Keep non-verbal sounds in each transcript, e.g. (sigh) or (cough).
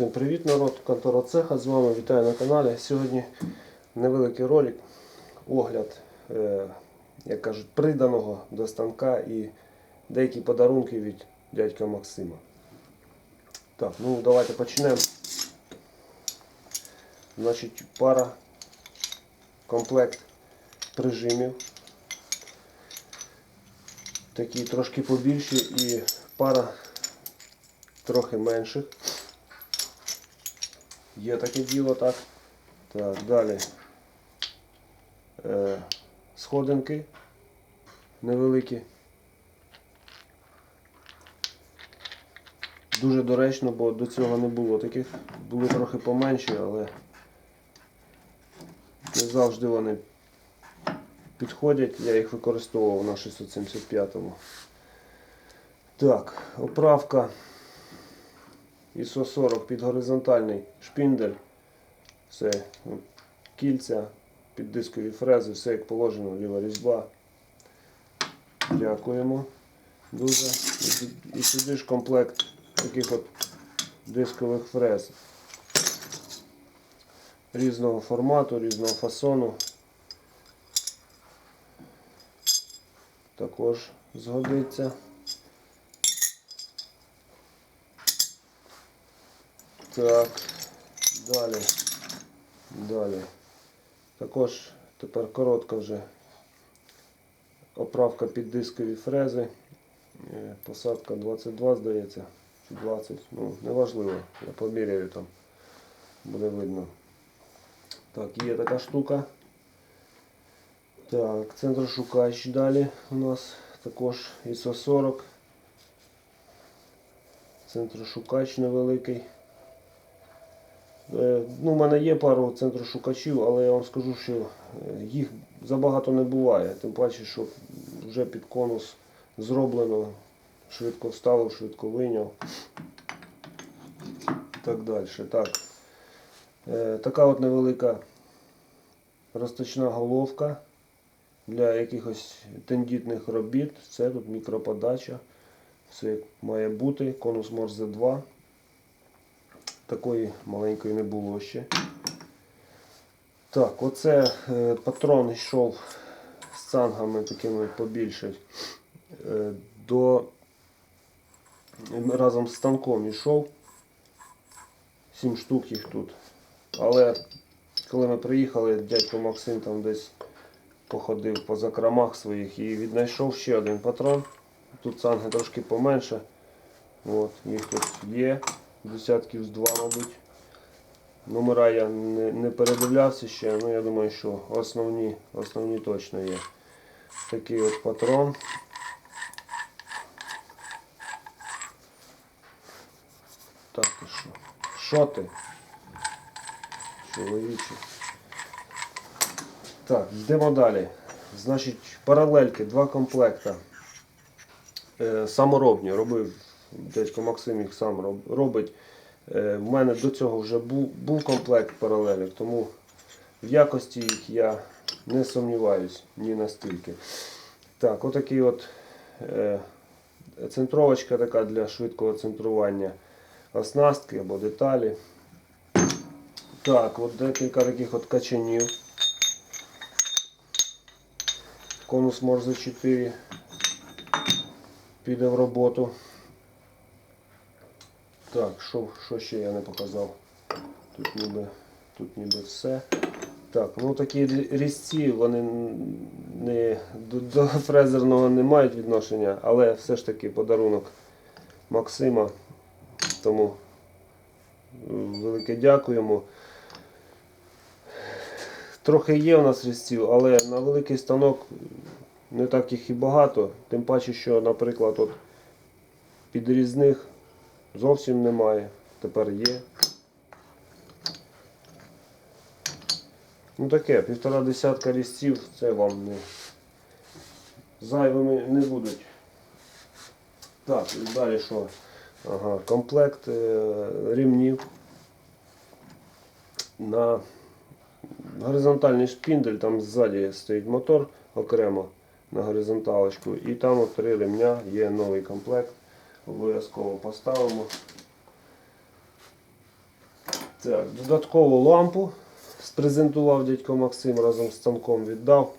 Всім привіт народ, контора цеха, з вами вітаю на каналі. Сьогодні невеликий ролик, огляд, е, як кажуть, приданого до станка і деякі подарунки від дядька Максима. Так, ну давайте почнемо. Значить, пара, комплект прижимів. Такі трошки побільші і пара трохи менших. Є таке діло, так. Так, далі. Е, сходинки невеликі. Дуже доречно, бо до цього не було таких. Були трохи поменші, але не завжди вони підходять. Я їх використовував на 675-му. Так, оправка. ISO 40 під горизонтальний шпіндель. Все, ну, кільця, під дискові фрези, все як положено, ліва різьба. Дякуємо дуже. І, сюди ж комплект таких от дискових фрез. Різного формату, різного фасону. Також згодиться. Так, далі. Далі. Також тепер коротка вже оправка під дискові фрези. Е, Посадка 22, здається, чи 20, ну, неважливо, я поміряю там, буде видно. Так, є така штука. Так, центрошукач далі у нас також ISO 40. Центрошукач невеликий. Е, Ну, У мене є пару центрошукачів, але я вам скажу, що е, їх забагато не буває. Тим паче, що вже під конус зроблено, швидко вставив, швидко вийняв. Так далі. Так. Е, Така от невелика розточна головка для якихось тендітних робіт. Це тут мікроподача. Все як має бути. Конус Морзе 2. Такої маленької не було ще. Так, оце е, патрон йшов з цангами такими побільше. Е, до разом з станком йшов. Сім штук їх тут. Але коли ми приїхали, дядько Максим там десь походив по закромах своїх і віднайшов ще один патрон. Тут цанги трошки поменше. От, їх тут є. Десятків з два, мабуть. Номера я не, не передивлявся ще, але я думаю, що основні, основні точно є. Такий от патрон. Так, ти що? Що ти? Чоловіче. Так, йдемо далі. Значить, паралельки, два комплекта. Е, саморобні. Робив дядько Максим їх сам робить. Е, в мене до цього вже був, був комплект паралелек, тому в якості їх я не сумніваюсь ні настільки. Так, отакий от е, центровочка така для швидкого центрування оснастки або деталі. Так, от декілька таких от качанів. Конус Морзе 4 піде в роботу. Так, що, що ще я не показав? Тут ніби, тут ніби все. Так, ну такі різці, вони не, до, до фрезерного не мають відношення, але все ж таки подарунок Максима. Тому е, велике дякуємо. Трохи є у нас різців, але на великий станок не так їх і багато. Тим паче, що, наприклад, от підрізних зовсім немає. Тепер є. Ну таке, півтора десятка різців, це вам не зайвими не будуть. Так, і далі що? Ага, комплект е, ремнів на горизонтальний шпіндель, там ззаді стоїть мотор окремо на горизонталочку. І там от три ремня є новий комплект. Обов'язково поставимо. Так, додаткову лампу спрезентував дядько Максим разом з станком віддав.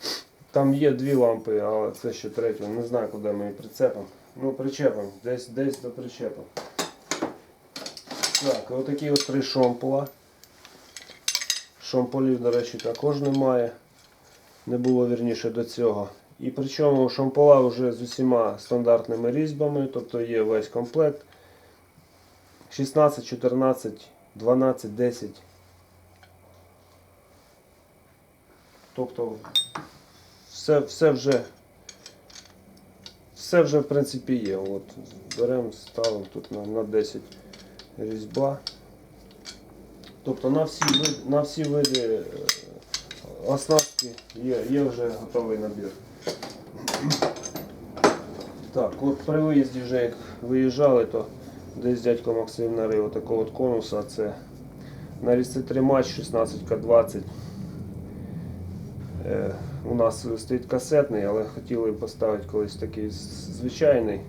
Там є дві лампи, але це ще третя. Не знаю, куди ми її прицепимо. Ну, причепимо, десь десь до причепимо. Так, отакі от три шомпола. Шомполів, до речі, також немає. Не було вірніше до цього. І причому шомпола вже з усіма стандартними різьбами, тобто є весь комплект. 16, 14, 12, 10. Тобто все, все вже все вже в принципі є. От, беремо, ставимо тут на, на 10 різьба. Тобто на всі, на всі види е, оснастки є, є вже готовий набір. Так, от при виїзді вже як виїжджали, то десь дядько Максим нарив такого от конуса. Це на різці тримач 16К20. Е, у нас стоїть касетний, але хотіли поставити колись такий звичайний,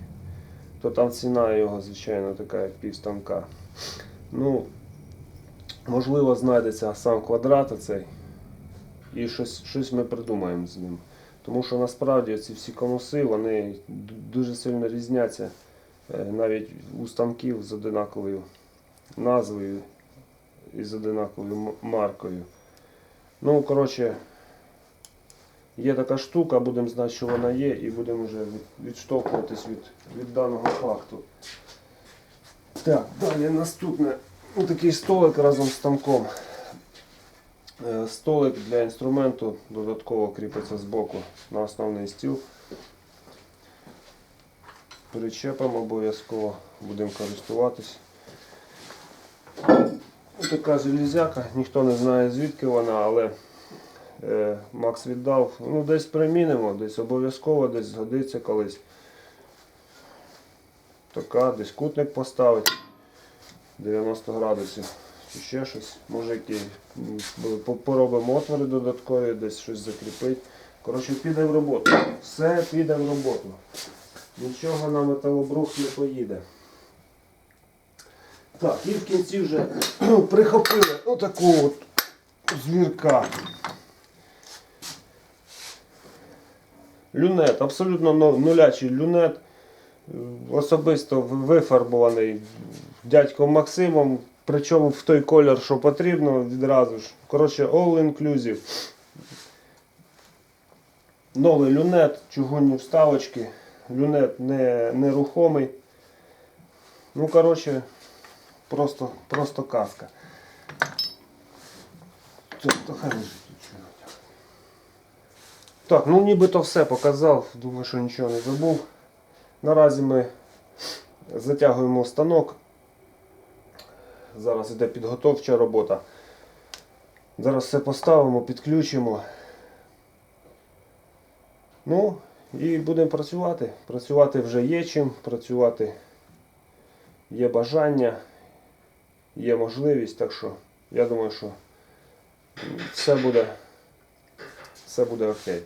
то там ціна його, звичайно, така як півстанка. Ну, можливо, знайдеться сам квадрат оцей. І щось, щось ми придумаємо з ним. Тому що насправді ці всі конуси вони дуже сильно різняться е, навіть у станків з одинаковою назвою і з одинаковою маркою. Ну, коротше, є така штука, будемо знати, що вона є, і будемо вже відштовхуватись від, від даного факту. Так, далі наступне. Такий столик разом з станком. Е, Столик для інструменту додатково кріпиться збоку на основний стіл. Причепимо обов'язково, будемо користуватись. Ось Така железяка, ніхто не знає звідки вона, але е, Макс віддав. Ну, десь примінимо, десь обов'язково, десь згодиться колись. Така, десь кутник поставить 90 градусів. Ще щось. Може які поробимо отвори додаткові, десь щось закріпить. Коротше, піде в роботу. Все піде в роботу. Нічого на металобрух не поїде. Так, і в кінці вже (clears throat) прихопили отаку от звірка. Люнет, абсолютно нулячий люнет. Особисто вифарбований дядьком Максимом, причому в той колір, що потрібно відразу ж. Коротше, all inclusive. Новий люнет, чугунні вставочки. Люнет не, нерухомий. Ну, коротше, просто, просто казка. Так, ну нібито все показав. Думаю, що нічого не забув. Наразі ми затягуємо станок. Зараз йде підготовча робота. Зараз все поставимо, підключимо. Ну, і будемо працювати. Працювати вже є чим, працювати є бажання, є можливість, так що я думаю, що все буде, все буде окей.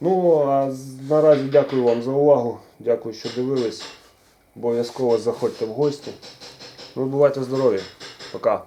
Ну, а наразі дякую вам за увагу. Дякую, що дивились. Обов'язково заходьте в гості. Бувайте здорові. Пока.